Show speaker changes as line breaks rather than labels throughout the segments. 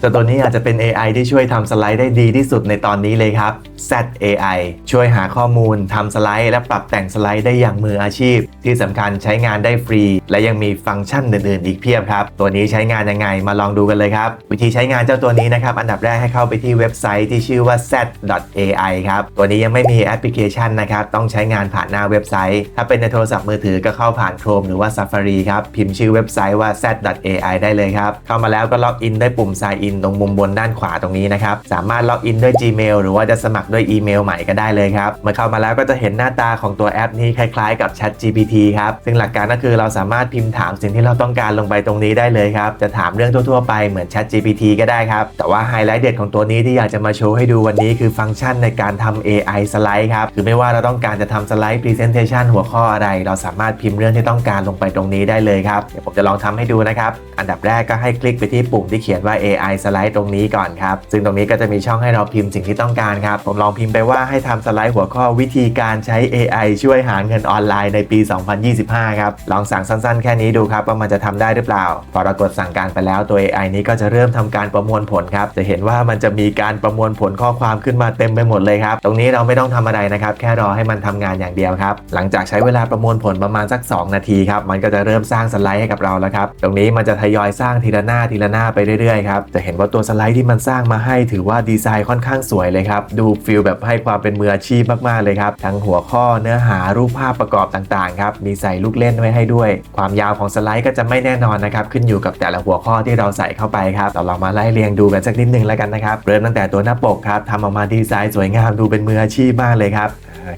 แต่ตัวนี้อาจจะเป็น AI ที่ช่วยทำสไลด์ได้ดีที่สุดในตอนนี้เลยครับ Z AI ช่วยหาข้อมูลทำสไลด์ และปรับแต่งสไลด์ได้อย่างมืออาชีพ ที่สำคัญใช้งานได้ฟรี และยังมีฟังก์ชันอื่นๆ อีกเพียบครับ ตัวนี้ใช้งานยังไงมาลองดูกันเลยครับ วิธีใช้งานเจ้าตัวนี้นะครับ อันดับแรกให้เข้าไปที่เว็บไซต์ที่ชื่อว่า z.ai ครับตัวนี้ยังไม่มีแอปพลิเคชันนะครับต้องใช้งานผ่านหน้าเว็บไซต์ ถ้าเป็นในโทรศัพท์มือถือก็เข้าผ่าน Chrome หรือว่า Safari ครับพิมพ์ชื่อเว็บไซต์ว่า z.ai ได้เลยครับเข้ามาแล้วก็ล็อกอินด้ปุ่ม sign in ตรงมุมบนด้านขวาตรงนี้นะครับ สามารถล็อกอินด้วย Gmail หรือว่าจะสมัครด้วยอีเมลใหม่ก็ได้เลยครับ เมื่อเข้ามาแล้วก็จะเห็นหน้าตาของตัวแอปนี้คล้ายๆกับ Chat GPT ครับ ซึ่งหลักการก็คือเราสามารถพิมพ์ถามสิ่งที่เราต้องการลงไปตรงนี้ได้เลยครับ จะถามเรื่องทั่วๆไปเหมือน Chat GPT ก็ได้ครับ แต่ว่าไฮไลท์เด็ดของตัวนี้ที่อยากจะมาโชว์ให้ดูวันนี้คือฟังก์ชันในการทำ AI สไลด์ครับ คือไม่ว่าเราต้องการจะทำสไลด์ Presentation หัวข้ออะไร เราสามารถพิมพ์เรื่องที่ต้องการลงไปตรงนี้ได้เลยครับ เดี๋ยวผมจะลองทำให้ดูนะครับ อันดับแรกก็ให้คลิกไปที่ปุ่มที่เขียนว่า AI สไลด์ตรงนี้ก่อนครับ ซึ่งตรงนี้ก็จะมีช่องให้เราพิมพ์สิ่งที่ต้องการครับ ผมลองพิมพ์ไปว่าให้ทำสไลด์หัวข้อวิธีการใช้ AI ช่วยหาเงินออนไลน์ในปี 2025 ครับ ลองสั่งสั้นๆ แค่นี้ดูครับว่ามันจะทำได้หรือเปล่า พอเรากดสั่งการไปแล้วตัว AI นี้ก็จะเริ่มทำการประมวลผลครับ จะเห็นว่ามันจะมีการประมวลผลข้อความขึ้นมาเต็มไปหมดเลยครับ ตรงนี้เราไม่ต้องทำอะไรนะครับ แค่รอให้มันทำงานอย่างเดียวครับ หลังจากใช้เวลาประมวลผลประมาณสัก 2 นาทีครับ มันก็จะเริ่มสร้างสไลด์ให้กับเราแล้วครับ ตรงนี้มันจะทยอยสร้างทีละหน้าทีละหน้าไปเรื่อยๆครับ จะเห็นว่าตัวสไลด์ที่มันสร้างมาให้ถือว่าดีไซน์ค่อนข้างสวยเลยครับ ดูฟิลแบบให้ความเป็นมืออาชีพมากๆเลยครับ ทั้งหัวข้อเนื้อหารูปภาพประกอบต่างๆครับ มีใส่ลูกเล่นไว้ให้ด้วย ความยาวของสไลด์ก็จะไม่แน่นอนนะครับ ขึ้นอยู่กับแต่ละหัวข้อที่เราใส่เข้าไปครับเราลองมาไล่เรียงดูกันสักนิดนึงแล้วกันนะครับ เริ่มตั้งแต่ตัวหน้าปกครับทำออกมาดีไซน์สวยงามดูเป็นมืออาชีพมากเลยครับ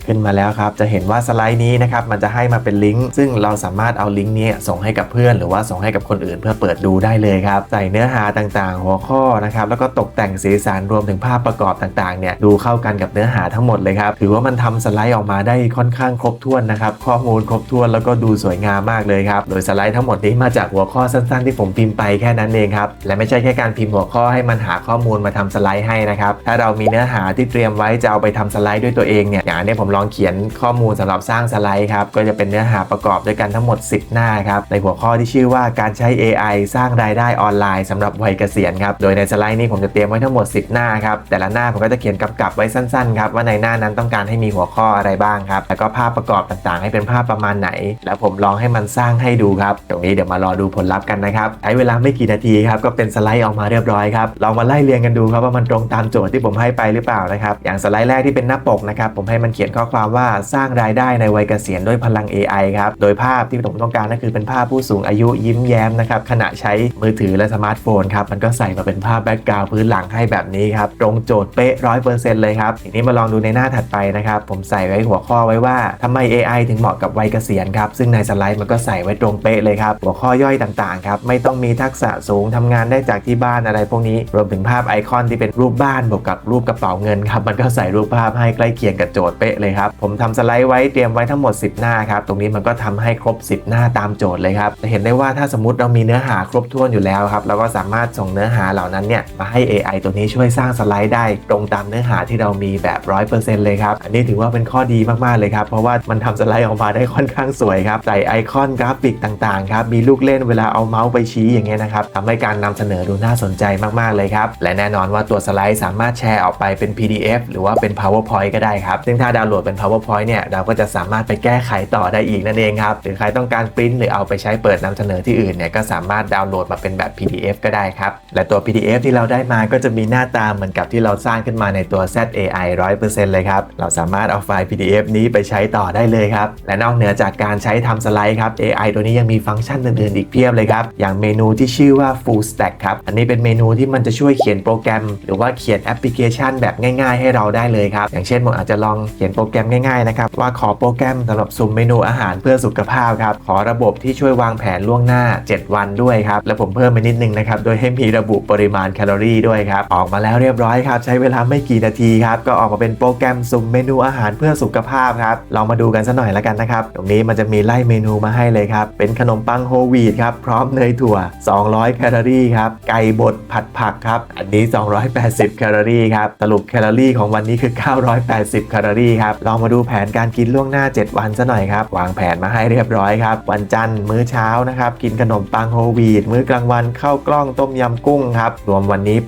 ขึ้นมาแล้วครับ จะเห็นว่าสไลด์นี้นะครับมันจะให้มาเป็นลิงก์ซึ่งเราสามารถเอาลิงก์นี้ส่งให้กับเพื่อน หรือว่าส่งให้กับคนอื่น เพื่อเปิดดูได้เลยครับใส่เนื้อหาต่างๆ หัวข้อนะครับแล้วก็ตกแต่งสีสันรวมถึงภาพประกอบต่างๆเนี่ยดูเข้ากันกับเนื้อหาทั้งหมดเลยครับถือว่ามันทำสไลด์ออกมาได้ค่อนข้างครบถ้วนนะครับข้อมูลครบถ้วนแล้วก็ดูสวยงามมากเลยครับโดยสไลด์ทั้งหมดนี้มาจากหัวข้อสั้นๆ ที่ผมพิมพ์ไปแค่นั้นเองครับและไม่ใช่แค่การพิมพ์หัวข้อให้มันหาข้อมูลมาทำสไลด์ให้นะครับถ้าเรามีเนื้อหาที่เตรียมไว้จะเอาไปทำสไลด์ด้วยตัวเองเนี่ยอย่างอันนี้ผมลองเขียนข้อมูลสำหรับสร้างสไลด์ครับ ก็จะเป็นเนื้อหาประกอบด้วยกันทั้งหมด 10 หน้าครับ ในหัวข้อที่ชื่อว่าการใช้ AI สร้างรายได้ออนไลน์สำหรับวัยเกษียณครับ โดยในสไลด์นี้ผมจะเตรียมไว้ทั้งหมด 10 หน้าครับ แต่ละหน้าผมก็จะเขียนกำกับไว้สั้นๆครับว่าในหน้านั้นต้องการให้มีหัวข้ออะไรบ้างครับ แล้วก็ภาพประกอบต่างๆ ให้เป็นภาพประมาณไหน แล้วผมลองให้มันสร้างให้ดูครับ ตรงนี้เดี๋ยวมารอดูผลลัพธ์กันนะครับ ใช้เวลาไม่กี่นาทีครับ ก็เป็นสไลด์ออกมาเรียบร้อยครับ ลองมาไล่เรียงกันดูครับว่ามันตรงตามโจทย์ที่ผมให้ไปหรือเปล่านะครับ อย่างสไลด์แรกที่เป็นหน้าปกนะครับ ผมให้มันเขียนข้อความว่าสร้างรายได้ในวัยเกษียณด้วยพลัง AI ครับ โดยภาพที่ผมต้องการก็คือเป็นภาพผู้สูงอายุยิ้มแย้มนะครับขณะใช้มือถือและสมาร์ทโฟนครับ มันก็ใส่มาเป็นภาพแบ็กกราวด์พื้นหลังให้แบบนี้ครับ ตรงโจทย์เป๊ะร้อยเปอร์เซ็นต์เลยครับทีนี้มาลองดูในหน้าถัดไปนะครับ ผมใส่ไว้หัวข้อไว้ว่าทำไม AI ถึงเหมาะกับวัยเกษียณครับ ซึ่งในสไลด์มันก็ใส่ไว้ตรงเป๊ะเลยครับ หัวข้อย่อยต่างๆครับ ไม่ต้องมีทักษะสูงทำงานได้จากที่บ้านอะไรพวกนี้ รวมถึงภาพไอคอนที่เป็นรูปบ้านบวกกับรูปกระเป๋าเงินครับ มันก็ใส่รูปภาพให้ใกล้เคียงกับโจทย์เป๊ะเลยครับ ผมทำสไลด์ไว้เตรียมไว้ทั้งหมด 10 หน้าครับ ตรงนี้มันก็ทำให้ครบ 10 หน้าตามโจทย์เลยครับจะเห็นได้ว่าถ้าสมมติเรามีเนื้อหาครบถ้วนอยู่แล้วครับเราก็สามารถส่งเนื้อหาเหล่านั้นเนี่ยมาให้ AI ตัวนี้ช่วยสร้างสไลด์ได้ตรงตามเนื้อหาที่เรามีแบบ 100%เลยครับ อันนี้ถือว่าเป็นข้อดีมากๆเลยครับ เพราะว่ามันทำสไลด์ออกมาได้ค่อนข้างสวยครับใส่ไอคอนกราฟิกต่างๆครับมีลูกเล่นเวลาเอาเมาส์ไปชี้อย่างเงี้ยนะครับทำให้การนำเสนอดูน่าสนใจมากๆเลยครับและแน่นอนว่าตัวสไลด์สามารถแชร์ออกไปเป็น PDF หรือว่าเป็น PowerPoint ก็ได้ครับซึ่งถ้าดาวน์โหลดเป็น PowerPoint เนี่ยเราก็จะสามารถไปแก้ไขต่อได้อีกนั่นเองครับหรือใครต้องการปริ้นหรือเอาไปใช้เปิดนำเสนอที่อื่นเนี่ยก็สามารถดาวน์โหลดมาเป็นแบบ PDF ก็ได้ครับและตัว PDF ที่เราได้มาก็จะมีหน้าตาเหมือนกับที่เราสร้างขึ้นมาในตัว ZAI 100%เลยครับเราสามารถเอาไฟล์ PDF นี้ไปใช้ต่อได้เลยครับและนอกเหนือจากการใช้ทำสไลด์ครับ AI ตัวนี้ยังมีฟังก์ชันอื่นๆอีกเพียบเลยครับอย่างเมนูที่ชื่อว่า Full Stack ครับอันนี้เป็นเมนูที่มันจะช่วยเขียนโปรแกรม หรือว่าเขียนแอปพลิเคชันแบบง่าย ๆ ให้เราได้เลยครับอย่างเช่นผมอาจจะลองเขียนโปรแกรมง่ายๆนะครับว่าขอโปรแกรมสำหรับสุ่มเมนูอาหารเพื่อสุขภาพครับขอระบบที่ช่วยวางแผนล่วงหน้า 7 วันด้วยครับและผมเพิ่มไปนิดนึงนะครับโดยให้มีระบุปริมาณแคลอรี่ด้วยครับออกมาแล้วเรียบร้อยครับใช้เวลาไม่กี่นาทีครับก็ออกมาเป็นโปรแกรมสุ่มเมนูอาหารเพื่อสุขภาพครับลองมาดูกันสักหน่อยแล้วกันนะครับตรงนี้มันจะมีไล่เมนูมาให้เลยครับเป็นขนมปังโฮลวีตครับพร้อมเนยถั่ว 200 แคลอรี่ครับไก่บดผัดผักครับอันนี้ 280 แคลอรี่ครับสรุปแคลอรี่ของวันนี้คือ 980 แคลอรี่ครับลองมาดูแผนการกินล่วงหน้า 7 วันซะหน่อยครับวางแผนมาให้เรียบร้อยครับวันจันทร์มื้อเช้านะครับกินขนมปังโฮวีตมื้อกลางวันข้าวกล้องต้มยำกุ้งครับรวมวันนี้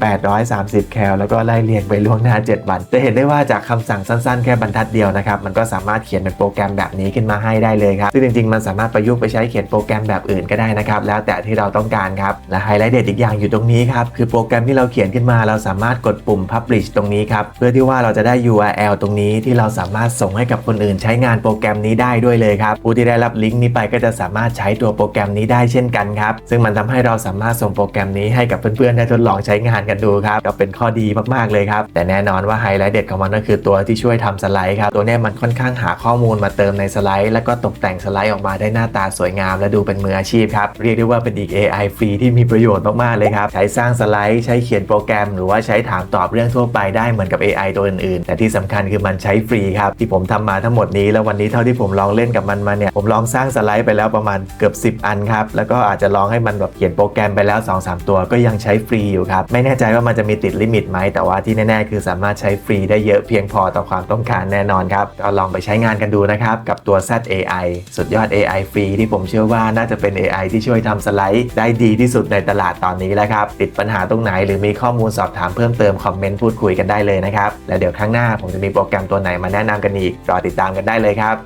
830 แคลแล้วก็ไล่เรียงไปล่วงหน้า 7 วัน จะเห็นได้ว่าจากคำสั่งสั้นๆ แค่บรรทัดเดียวนะครับมันก็สามารถเขียนเป็นโปรแกรมแบบนี้ขึ้นมาให้ได้เลยครับซึ่งจริงๆมันสามารถประยุกต์ไปใช้เขียนโปรแกรมแบบอื่นก็ได้นะครับแล้วแต่ที่เราต้องการครับและไฮไลท์เด็ดอีกอย่างอยู่ตรงนี้ครับคือโปรแกรมที่เราเขียนขึ้นมา เราสามารถกดปุ่ม publish ตรงนี้ครับเพื่อที่ว่าเราจะได้ URL ตรงนี้ที่เราสาามารถส่งให้กับคนอื่นใช้งานโปรแกรมนี้ได้ด้วยเลยครับผู้ที่ได้รับลิงก์นี้ไปก็จะสามารถใช้ตัวโปรแกรมนี้ได้เช่นกันครับซึ่งมันทำให้เราสามารถส่งโปรแกรมนี้ให้กับเพื่อนๆได้ทดลองใช้งานกันดูครับก็เป็นข้อดีมากๆเลยครับแต่แน่นอนว่าไฮไลท์เด็ดของมันก็คือตัวที่ช่วยทำสไลด์ครับตัวนี้มันค่อนข้างหาข้อมูลมาเติมในสไลด์ แล้วก็ตกแต่งสไลด์ออกมาได้หน้าตาสวยงาม และดูเป็นมืออาชีพครับเรียกได้ว่าเป็นอีก AI ฟรีที่มีประโยชน์มากๆเลยครับใช้สร้างสไลด์ใช้เขียนโปรแกรม หรือว่าใช้ถามตอบเรื่องทั่วไปได้เหมือนกับ AI ตัวอื่นๆ แต่ที่สำคัญคือมันใช้ฟรีครับ ที่ผมทำมาทั้งหมดนี้ แล้ววันนี้เท่าที่ผมลองเล่นกับมันมาเนี่ยผมลองสร้างสไลด์ไปแล้วประมาณเกือบ 10 อันครับแล้วก็อาจจะลองให้มันแบบเขียนโปรแกรมไปแล้ว 2-3 ตัวก็ยังใช้ฟรีอยู่ครับไม่แน่ใจว่ามันจะมีติดลิมิตไหมแต่ว่าที่แน่ๆ คือสามารถใช้ฟรีได้เยอะเพียงพอต่อความต้องการแน่นอนครับก็ลองไปใช้งานกันดูนะครับกับตัว Z AI สุดยอด AI ฟรีที่ผมเชื่อว่าน่าจะเป็น AI ที่ช่วยทำสไลด์ได้ดีที่สุดในตลาดตอนนี้แล้วครับติดปัญหาตรงไหนหรือมีข้อมูลสอบถามเพิ่มเติมคอมเมนต์พูดคุยกันได้เลยนะครับและเดี๋ยวครั้งหน้าผมจะมีโปรแกรมตัวไหนมาแนะนำกันอีกรอติดตามกันได้เลยครับ